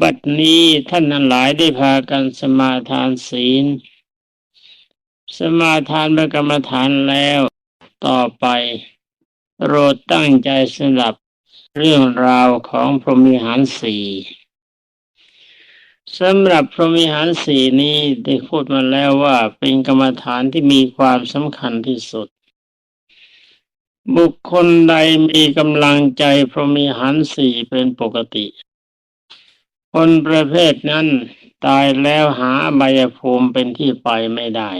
บัดนี้ท่านทั้งหลายได้พากันสมาทานศีล สมาทานพระกรรมฐานแล้วต่อไปโรดตั้งใจสนับเรื่องราวของพรหมิหารสี่สำหรับพรหมิหารสี่นี้ได้พูดมาแล้วว่าเป็นกรรมฐานที่มีความสำคัญที่สุด บุคคลใดมีกำลังใจพรหมิหารสี่เป็นปกติ คนประเภทนั้นตายแล้วหาใบยภูมิเป็นที่ไปไม่ได้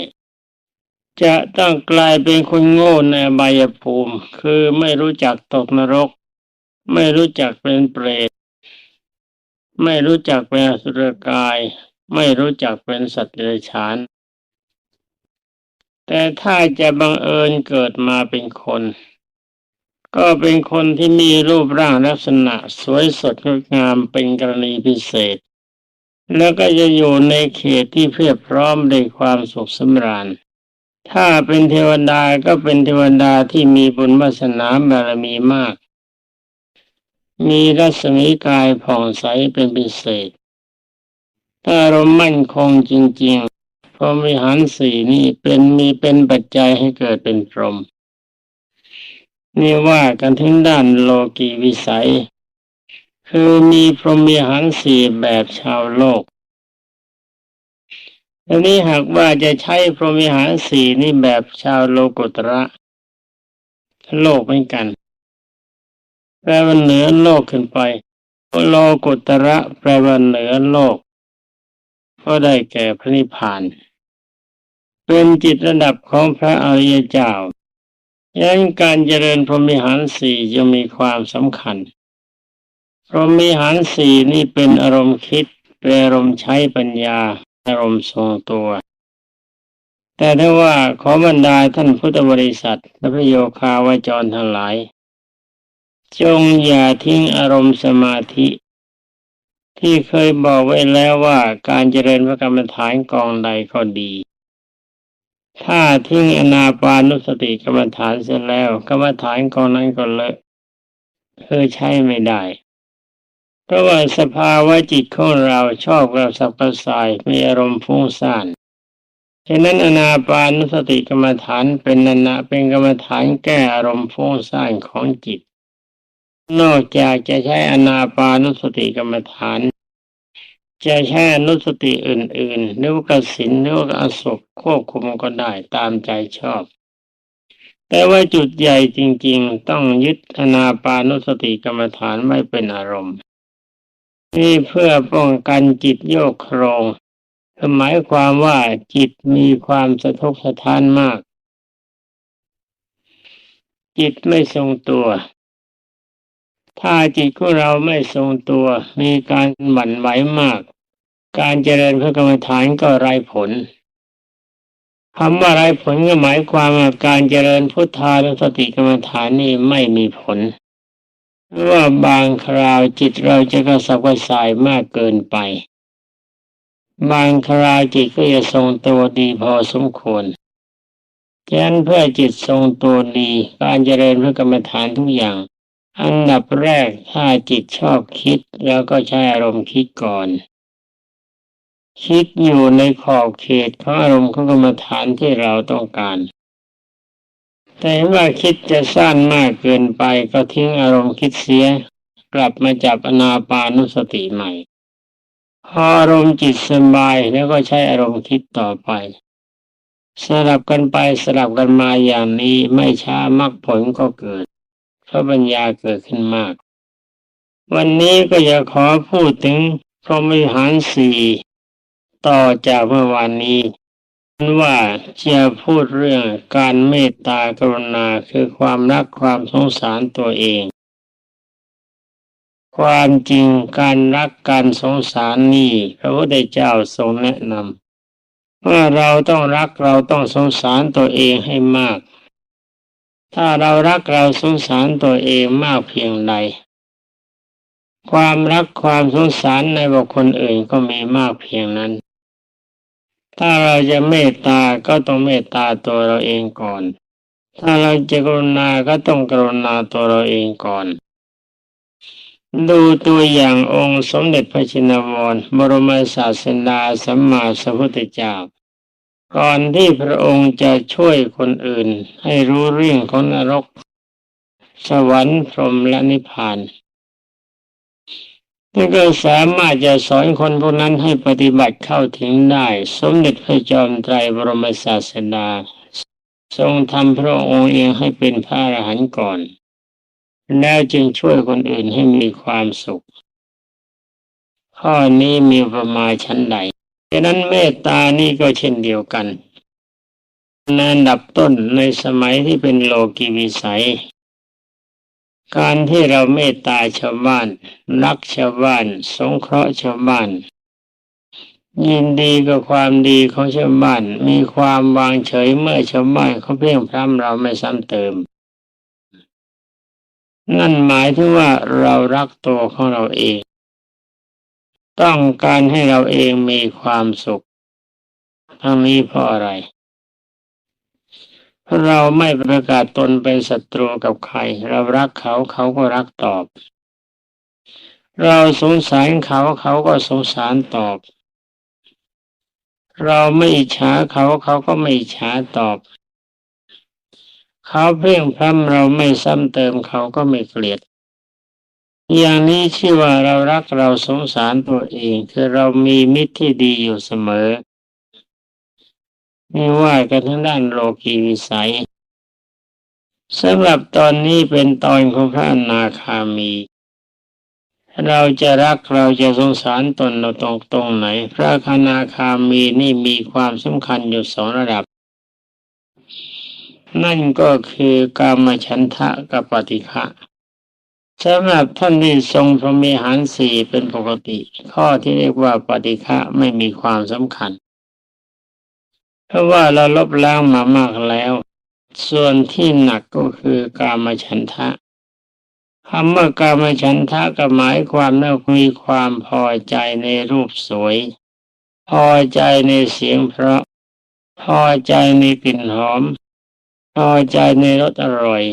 จะต้องกลายเป็นคนโง่ในใบยภูมิ คือไม่รู้จักตกนรก ไม่รู้จักเป็นเปรต ไม่รู้จักเป็นอสุรกาย ไม่รู้จักเป็นสัตว์เดรัจฉาน แต่ถ้าจะบังเอิญเกิดมาเป็นคน ก็เป็นคนที่มีรูปร่างลักษณะสวยสดงดงามเป็นกรณีพิเศษ แล้วก็จะอยู่ในเขตที่เพียบพร้อมด้วยความสุขสำราญ ถ้าเป็นเทวดาก็เป็นเทวดาที่มีบุญวาสนาบารมีมาก มีรัศมีกายผ่องใสเป็นพิเศษ ถ้าเรามั่นคงจริงๆพรหมวิหารสี่นี่เป็นมีเป็นปัจจัยให้เกิดเป็นพรหม นี่ว่ากันถึงด้านโลกีวิสัย คือมีพรหมวิหารสี่แบบชาวโลกอันนี้หากว่าจะใช้พรหมวิหารสี่นี่แบบชาวโลกุตระโลกเหมือนกันแปลว่าเหนือโลกขึ้นไป โลกุตระแปลว่าเหนือโลก ก็ได้แก่พระนิพพาน เป็นจิตระดับของพระอริยเจ้า ยันการเจริญพรหมิหารสี่จะมีความสำคัญ พรหมิหารสี่นี่เป็นอารมณ์คิดเป็นอารมณ์ใช้ปัญญา อารมณ์ทรงตัว แต่ถ้าว่าขอบรรดาท่านพุทธบริษัทและพระโยคาวาจรทั้งหลาย จงอย่าทิ้งอารมณ์สมาธิ ที่เคยบอกไว้แล้วว่าการเจริญพระกรรมฐานกองใดก็ดี ถ้าทิ้งอนาปานุสติกรรมฐานเสร็จแล้วกรรมฐานกองนั้นก็เลอะคือใช้ไม่ได้ เพราะว่าสภาวะจิตของเราชอบกับสับกระสายมีอารมณ์ฟุ้งซ่านฉะนั้นอนาปานุสติกรรมฐานเป็นนันะเป็นกรรมฐานแก้อารมณ์ฟุ้งซ่านของจิต นอกจากจะใช้อนาปานุสติกรรมฐาน จะแช่นุสติอื่นๆนึกกสินนึกอสุขควบคุมก็ได้ตามใจชอบ แต่ว่าจุดใหญ่จริงๆ ต้องยึดอนาปานุสติกรรมฐานไม่เป็นอารมณ์ นี่เพื่อป้องกันจิตโยกโครงหมายความว่าจิตมีความสะทกสะท้านมาก จิตไม่ทรงตัว ถ้าจิตของเราไม่ทรงตัวมีการหวั่นไหวมาก การเจริญพระกรรมฐานก็ไร้ผลคำว่าไร้ผลก็หมายความว่าการเจริญพุทธานุสติกรรมฐานนี่ไม่มีผลเพราะว่าบางคราวจิตเราจะกระสับกระส่ายมากเกินไป บางคราวจิตก็จะทรงตัวดีพอสมควรฉะนั้นเพื่อจิตทรงตัวดีการเจริญพระกรรมฐานทุกอย่าง อันดับแรกถ้าจิตชอบคิดแล้วก็ใช้อารมณ์คิดก่อน คิดอยู่ในขอบเขตของอารมณ์ของกรรมฐานที่เราต้องการ แต่ว่าคิดจะสั้นมากเกินไปก็ทิ้งอารมณ์คิดเสีย กลับมาจับอนาปานุสติใหม่ พออารมณ์จิตสบายแล้วก็ใช้อารมณ์คิดต่อไปสลับกันไปสลับกันมาอย่างนี้ไม่ช้ามรรคผลก็เกิด เพราะปัญญาเกิดขึ้นมาก วันนี้ก็จะขอพูดถึงพรหมิหารสี่ต่อจากเมื่อวานนี้ว่าจะพูดเรื่องการเมตตากรุณาคือความรักความสงสารตัวเอง ความจริงการรักการสงสารนี่พระพุทธเจ้าทรงแนะนำว่าเราต้องรักเราต้องสงสารตัวเองให้มาก ถ้าเรารักเราสงสารตัวเองมากเพียงใด ความรักความสงสารในบุคคลอื่นก็มีมากเพียงนั้น ถ้าเราจะเมตตาก็ต้องเมตตาตัวเราเองก่อน ถ้าเราจะกรุณาก็ต้องกรุณาตัวเราเองก่อน ดูตัวอย่างองค์สมเด็จพระชินวรบรมศาสดาสัมมาสัมพุทธเจ้า ก่อนที่พระองค์จะช่วยคนอื่น ให้รู้เรื่องของนรก สวรรค์พรหมและนิพพานนี่ก็สามารถจะสอนคนพวกนั้นให้ปฏิบัติเข้าถึงได้ สมเด็จพระจอมไตรบรมศาสดา ทรงทำพระองค์เองให้เป็นพระอรหันต์ก่อน แล้วจึงช่วยคนอื่นให้มีความสุข ข้อนี้มีประมาณชั้นใด ดังนั้นเมตตานี่ก็เช่นเดียวกันในอันดับต้นในสมัยที่เป็นโลกีวิสัย การที่เราเมตตาชาวบ้าน รักชาวบ้าน สงเคราะห์ชาวบ้าน ยินดีกับความดีของชาวบ้าน มีความวางเฉยเมื่อชาวบ้านเขาเพียงพร้ำเราไม่ซ้ำเติม นั่นหมายถึงว่าเรารักตัวของเราเอง ต้องการให้เราเองมีความสุข ทั้งนี้เพราะอะไรเพราะเราไม่ประกาศตนเป็นศัตรูกับใคร เรารักเขาเขาก็รักตอบ เราสงสารเขาเขาก็สงสารตอบ เราไม่ฉาเขาเขาก็ไม่ฉาตอบ เขาเพ่งพร่ำเราไม่ซ้ำเติมเขาก็ไม่เกลียด อย่างนี้ชื่อว่าเรารักเราสงสารตัวเอง คือเรามีมิตรที่ดีอยู่เสมอ ไม่ว่ากันทั้งด้านโลกีวิสัยสำหรับตอนนี้เป็นตอนของพระอนาคามี เราจะรักเราจะสงสารตนเราตรงตรงไหน พระคณาคามีนี่มีความสำคัญอยู่สองระดับ นั่นก็คือกามฉันทะกับปฏิฆะ สำหรับท่านที่ทรงพรหมีหารสี่เป็นปกติ ข้อที่เรียกว่าปฏิฆะไม่มีความสำคัญ เพราะว่าเราลบล้างมามากแล้ว ส่วนที่หนักก็คือกามฉันทะคำว่ากามฉันทะก็หมายความว่ามีความพอใจในรูปสวย พอใจในเสียงเพราะ พอใจในกลิ่นหอม พอใจในรสอร่อย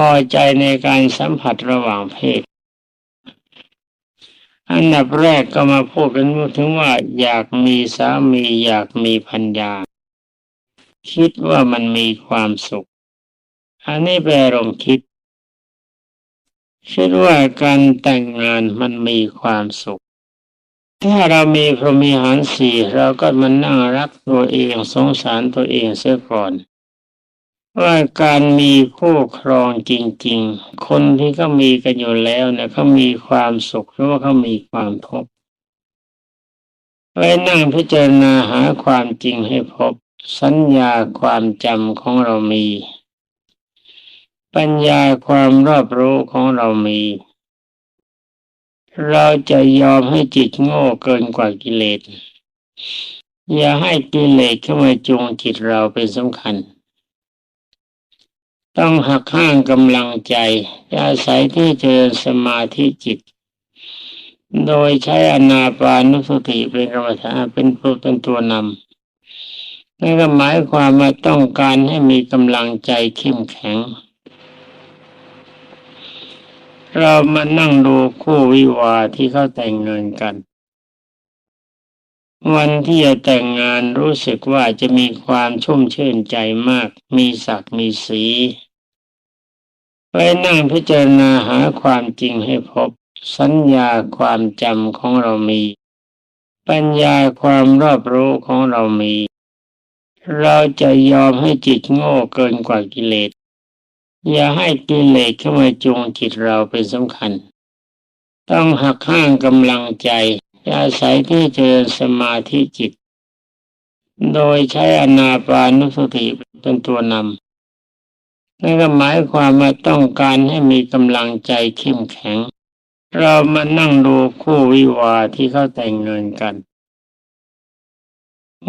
พอใจในการสัมผัสระหว่างเพศ อันดับแรกก็มาพูดกันถึงว่า อยากมีสามีอยากมีพัญญา คิดว่ามันมีความสุข อันนี้เป็นอารมณ์คิดคิดว่าการแต่งงานมันมีความสุข ถ้าเรามีพรหมีหารสี่เราก็มานั่งรักตัวเองสงสารตัวเองเสียก่อน ว่าการมีคู่ครองจริง ๆ คนที่เขามีกันอยู่แล้วเนี่ยเขามีความสุขหรือว่าเขามีความทุกข์ไว้นั่งพิจารณาหาความจริงให้พบ สัญญาความจำของเรามี ปัญญาความรอบรู้ของเรามี เราจะยอมให้จิตโง่เกินกว่ากิเลส อย่าให้กิเลสเข้ามาจูงจิตเราเป็นสำคัญ ต้องหักห้างกำลังใจอาศัยที่เจริญสมาธิจิต โดยใช้อนาปานุสติเป็นกรรมฐานเป็นผู้เป็นตัวนำนั่นก็หมายความว่าต้องการให้มีกำลังใจเข้มแข็ง เรามานั่งดูคู่วิวาที่เขาแต่งงานกัน วันที่จะแต่งงานรู้สึกว่าจะมีความชุ่มชื่นใจมาก มีศักดิ์มีสี ไปนั่งพิจารณาหาความจริงให้พบ สัญญาความจำของเรามี ปัญญาความรอบรู้ของเรามี เราจะยอมให้จิตโง่เกินกว่ากิเลส อย่าให้กิเลสเข้ามาจูงจิตเราเป็นสำคัญ ต้องหักห้างกำลังใจอาศัยที่เจริญสมาธิจิต โดยใช้อนาปานุสติเป็นตัวนำ นั่นก็หมายความว่าต้องการให้มีกำลังใจเข้มแข็ง เรามานั่งดูคู่วิวาที่เขาแต่งงานกัน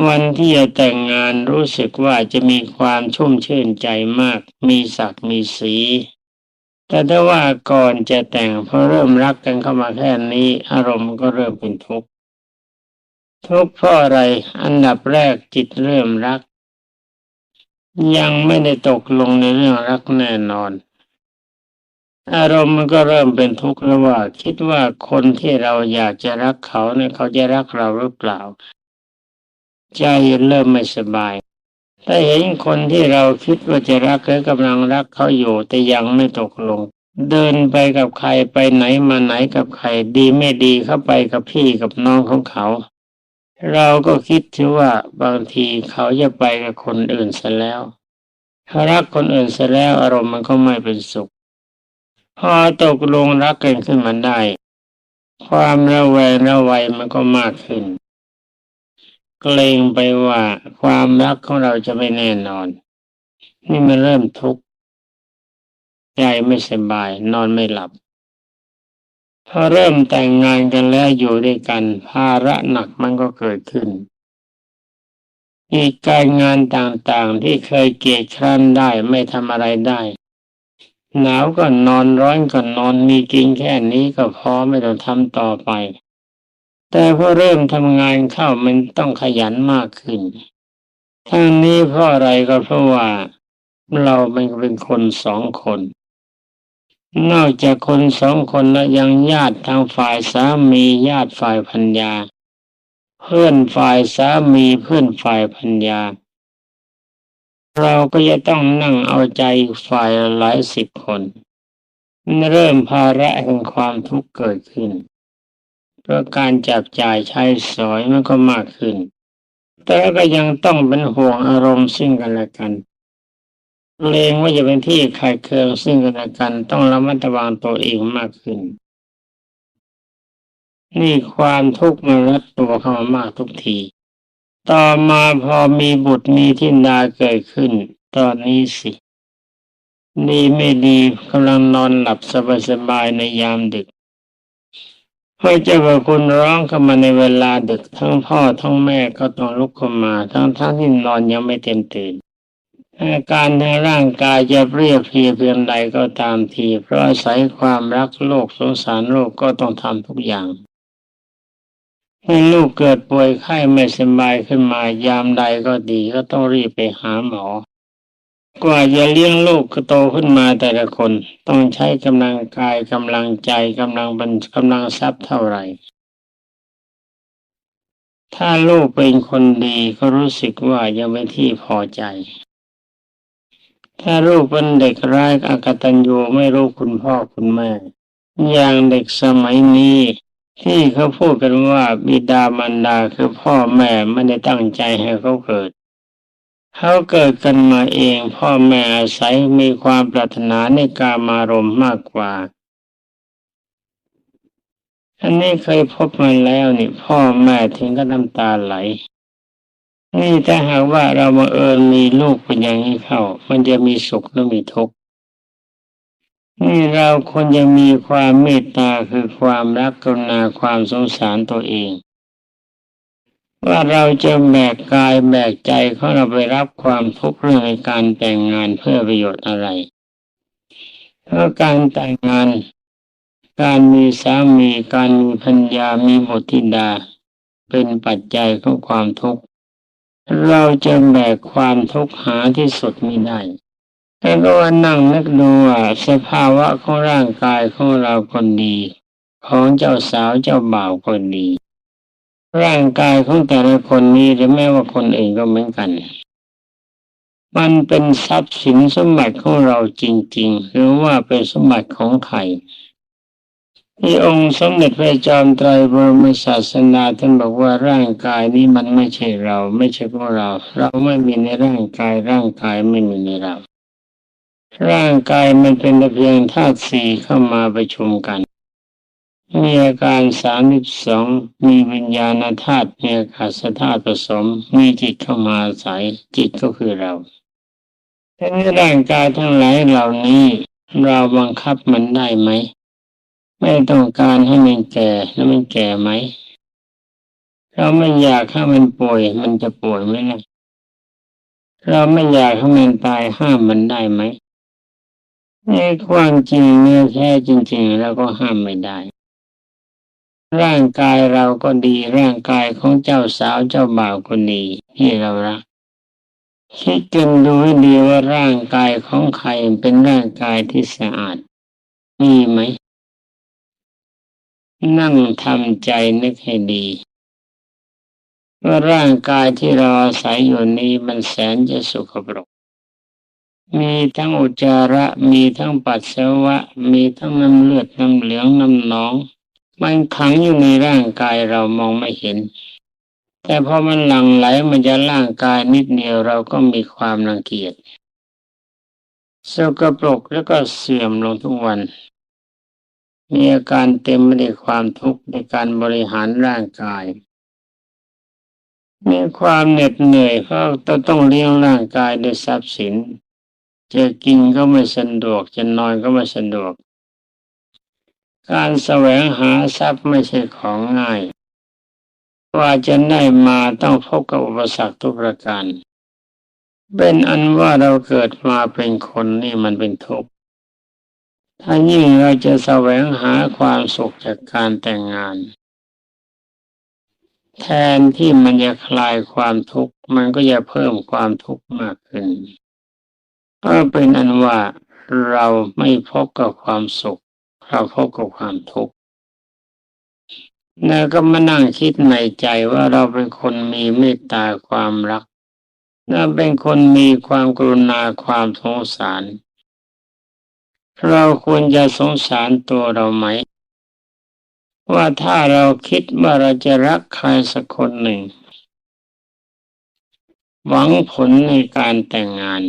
วันที่จะแต่งงานรู้สึกว่าจะมีความชุ่มชื่นใจมาก มีศักดิ์มีสี แต่ถ้าว่าก่อนจะแต่งพอเริ่มรักกันเข้ามาแค่นี้อารมณ์ก็เริ่มเป็นทุกข์ทุกข์เพราะอะไร อันดับแรกจิตเริ่มรัก ยังไม่ได้ตกลงในเรื่องรักแน่นอน อารมณ์มันก็เริ่มเป็นทุกข์แล้วว่า คิดว่าคนที่เราอยากจะรักเขาเนี่ยเขาจะรักเราหรือเปล่า ใจเริ่มไม่สบาย ถ้าเห็นคนที่เราคิดว่าจะรักหรือกำลังรักเขาอยู่แต่ยังไม่ตกลง เดินไปกับใครไปไหนมาไหนกับใครดีไม่ดีเข้าไปกับพี่กับน้องของเขา เราก็คิดถือว่าบางทีเขาจะไปกับคนอื่นซะแล้วถ้ารักคนอื่นซะแล้วอารมณ์มันก็ไม่เป็นสุข พอตกลงรักกันขึ้นมาได้ ความระแวงระไวมันก็มากขึ้น เกรงไปว่าความรักของเราจะไม่แน่นอน นี่มันเริ่มทุกข์ใจไม่สบาย นอนไม่หลับ พอเริ่มแต่งงานกันแล้วอยู่ด้วยกัน ภาระหนักมันก็เกิดขึ้นอีกการงานต่างๆที่เคยเกียดคร้านได้ไม่ทำอะไรได้ หนาวก็นอนร้อนก็นอนมีกินแค่นี้ก็พอไม่ต้องทำต่อไป แต่พอเริ่มทำงานเข้ามันต้องขยันมากขึ้น ทั้งนี้เพราะอะไรก็เพราะว่า เราเป็นคนสองคน นอกจากคนสองคนแล้วยังญาติทางฝ่ายสามีญาติฝ่ายพัญญา เพื่อนฝ่ายสามีเพื่อนฝ่ายพัญญา เราก็จะต้องนั่งเอาใจฝ่ายหลายสิบคน เริ่มภาระแห่งความทุกข์เกิดขึ้น เพราะการจับจ่ายใช้สอยมันก็มากขึ้น แต่ก็ยังต้องเป็นห่วงอารมณ์ซึ่งกันและกัน เกรงว่าจะเป็นที่ขัดเคืองซึ่งกันและกันต้องระมัดระวังตัวเองมากขึ้น นี่ความทุกข์มันรัดตัวเข้ามามากทุกที ต่อมาพอมีบุตรมีทินดาเกิดขึ้น ตอนนี้สินี่ไม่ดีกำลังนอนหลับสบายๆในยามดึกพอเจ้าพระคุณร้องเข้ามาในเวลาดึกทั้งพ่อทั้งแม่ก็ต้องลุกขึ้นมา ทั้งทั้งที่นอนยังไม่เต็มตื่น อาการในร่างกายจะเรียบเพียเพียงใดก็ตามที เพราะอาศัยความรักโลกสงสารโลกก็ต้องทำทุกอย่างเมื่อลูกเกิดป่วยไข้ไม่สบายขึ้นมายามใดก็ดีก็ต้องรีบไปหาหมอ กว่าจะเลี้ยงลูกก็โตขึ้นมาแต่ละคน ต้องใช้กำลังกายกำลังใจกำลังบันกำลังทรัพย์เท่าไหร่ ถ้าลูกเป็นคนดีก็รู้สึกว่ายังไม่ที่พอใจ ถ้าลูกเป็นเด็กร้ายอากตัญญูไม่รู้คุณพ่อคุณแม่ อย่างเด็กสมัยนี้ ที่เขาพูดกันว่าบิดามารดาคือพ่อแม่ไม่ได้ตั้งใจให้เขาเกิด เขาเกิดกันมาเองพ่อแม่อาศัยมีความปรารถนาในกามารมมากกว่าอันนี้เคยพบมาแล้วนี่พ่อแม่ถึงก็น้ำตาไหล นี่ถ้าหากว่าเราบังเอิญมีลูกเป็นอย่างนี้เข้า มันจะมีสุขหรือมีทุกข์นี่เราควรจะมีความเมตตาคือความรักกรุณาความสงสารตัวเอง ว่าเราจะแบกกายแบกใจของเราไปรับความทุกข์เรื่องการแต่งงานเพื่อประโยชน์อะไรเพราะการแต่งงาน การมีสามีการมีพัญญามีบุตรธิดา เป็นปัจจัยของความทุกข์ เราจะแบกความทุกข์หาที่สุดไม่ได้แต่ก็ว่านั่งนึกดูว่าสภาวะของร่างกายของเราคนดี ของเจ้าสาวเจ้าบ่าวคนดี ร่างกายของแต่ละคนนี้หรือแม้ว่าคนอื่นก็เหมือนกัน มันเป็นทรัพย์สินสมบัติของเราจริง ๆ หรือว่าเป็นสมบัติของใคร ที่องค์สมเด็จพระจอมไตรบรมศาสนาท่านบอกว่าร่างกายนี้มันไม่ใช่เรา ไม่ใช่พวกเรา เราไม่มีในร่างกายร่างกายไม่มีในเรา ร่างกายมันเป็นเพียงธาตุสี่เข้ามาประชุมกันมีอาการสามสิบสองมีวิญญาณธาตุมีอากาศธาตุผสม มีจิตเข้ามาอาศัยจิตก็คือเราแต่ในร่างกายทั้งหลายเหล่านี้ เราบังคับมันได้ไหม ไม่ต้องการให้มันแก่แล้วมันแก่ไหมเราไม่อยากให้มันป่วยมันจะป่วยไหมนะเราไม่อยากให้มันตายห้ามมันได้ไหมในความจริงเนื้อแท้จริงๆเราก็ห้ามไม่ได้ ร่างกายเราก็ดีร่างกายของเจ้าสาวเจ้าบ่าวก็ดีที่เรารักคิดกันดูให้ดีว่าร่างกายของใครเป็นร่างกายที่สะอาด มีไหม นั่งทำใจนึกให้ดีว่าร่างกายที่เราอาศัยอยู่นี้มันแสนจะสุขปรก มีทั้งอุจจาระ มีทั้งปัสสาวะ มีทั้งน้ำเลือดน้ำเหลืองน้ำหนอง มันขังอยู่ในร่างกายเรามองไม่เห็น แต่พอมันหลั่งไหลมันจะร่างกายนิดเดียวเราก็มีความรังเกียจสกปรกแล้วก็เสื่อมลงทุกวัน มีอาการเต็มไปด้วยความทุกข์ในการบริหารร่างกาย มีความเหน็ดเหนื่อยเพราะต้องเลี้ยงร่างกายด้วยทรัพย์สิน จะกินก็ไม่สะดวกจะนอนก็ไม่สะดวก การแสวงหาทรัพย์ไม่ใช่ของง่าย ว่าจะได้มาต้องพบกับอุปสรรคทุกประการ เป็นอันว่าเราเกิดมาเป็นคนนี่มันเป็นทุกข์ ถ้ายิ่งเราจะแสวงหาความสุขจากการแต่งงาน แทนที่มันจะคลายความทุกข์มันก็จะเพิ่มความทุกข์มากขึ้นก็เป็นอันว่าเราไม่พบกับความสุข เราพบกับความทุกข์แล้วก็มานั่งคิดในใจว่าเราเป็นคนมีเมตตาความรักเราเป็นคนมีความกรุณาความสงสาร เราควรจะสงสารตัวเราไหม ว่าถ้าเราคิดว่าเราจะรักใครสักคนหนึ่ง หวังผลในการแต่งงาน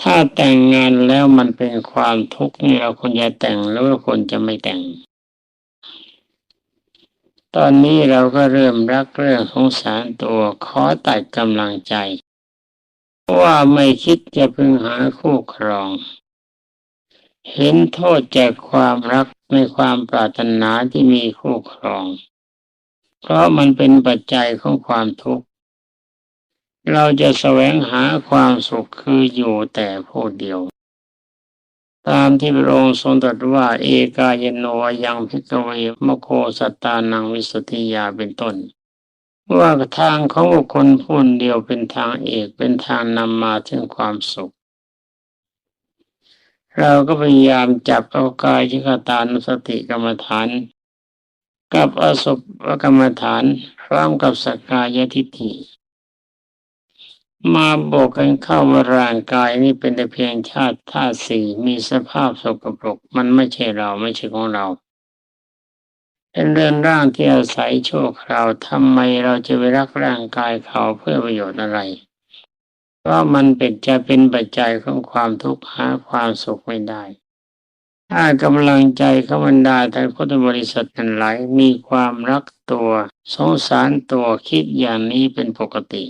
ถ้าแต่งงานแล้วมันเป็นความทุกข์นี่เราควรจะแต่งแล้วควรจะไม่แต่ง ตอนนี้เราก็เริ่มรักเรื่องสงสารตัวขอตัดกำลังใจ ว่าไม่คิดจะพึงหาคู่ครอง เห็นโทษจากความรักในความปรารถนาที่มีคู่ครอง เพราะมันเป็นปัจจัยของความทุกข์ เราจะแสวงหาความสุขคืออยู่แต่ผู้เดียว ตามที่พระองค์ทรงตรัสว่า เอกายโนยังพิกเวมโคสตานังวิสุทธิยาเป็นต้น ว่าทางของบุคคลผู้เดียวเป็นทางเอกเป็นทางนำมาถึงความสุข เราก็พยายามจับเอากายยิกตานุสติกรรมฐาน กับอสุภกรรมฐานพร้อมกับสกายทิฏฐิมาบอกกันเข้าว่าร่างกายนี้เป็นแต่เพียงชาติธาตุสี่มีสภาพสกปรก มันไม่ใช่เราไม่ใช่ของเรา เป็นเรื่อนร่างที่อาศัยชั่วคราวทำไมเราจะไปรักร่างกายเขาเพื่อประโยชน์อะไร เพราะมันเป็นจะเป็นปัจจัยของความทุกข์หาความสุขไม่ได้ ถ้ากำลังใจเขบรรดาท่านพุทธบริษัทนั้นหลายมีความรักตัวสงสารตัวคิดอย่างนี้เป็นปกติ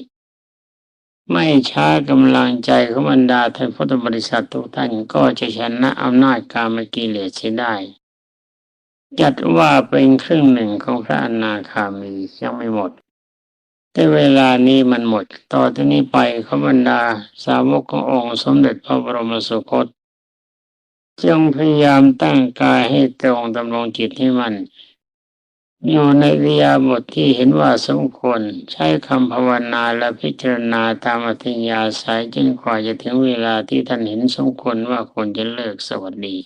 ไม่ช้ากำลังใจขบรรดาท่านพุทธบริษัททุกท่านก็จะชนะอำนาจการมกิเลสเสียได้จัดว่าเป็นครึ่งหนึ่งของพระอนาคามียังไม่หมด แต่เวลานี้มันหมด ต่อที่นี้ไปขบรรดา สาวกขององค์สมเด็จพระบรมสุคต จงพยายามตั้งกายให้ตรงดำรงจิตให้มัน อยู่ในริยาบทที่เห็นว่าสมควรใช้คำภาวนาและพิจารณาตามอัธยาศัยจนกว่าจะถึงเวลาที่ท่านเห็นสมควรว่าควรจะเลิกสวัสดี